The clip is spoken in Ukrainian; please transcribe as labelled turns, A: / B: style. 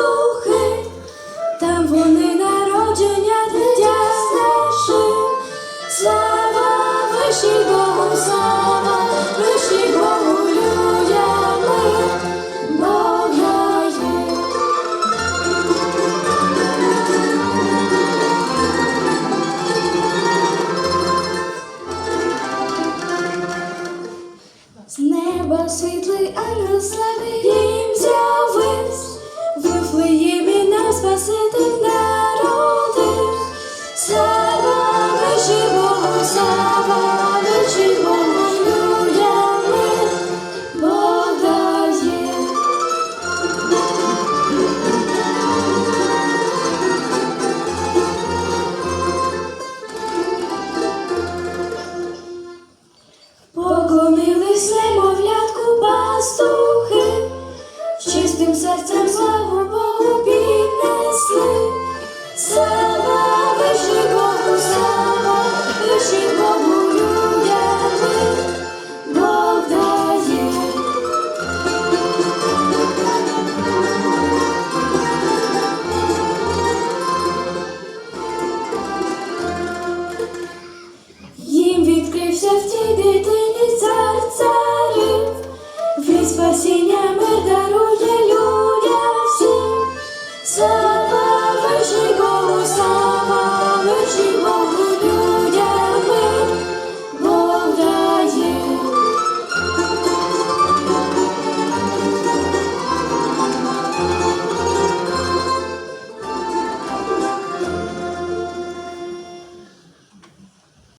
A: пастухи, там вони народження дитя знайшли. Слава вищій Богу, слава вищій Богу людям ми, Бога є. З неба світлий ангел Поклонились немовлятку пастухи, з чистим серцем славу Богу.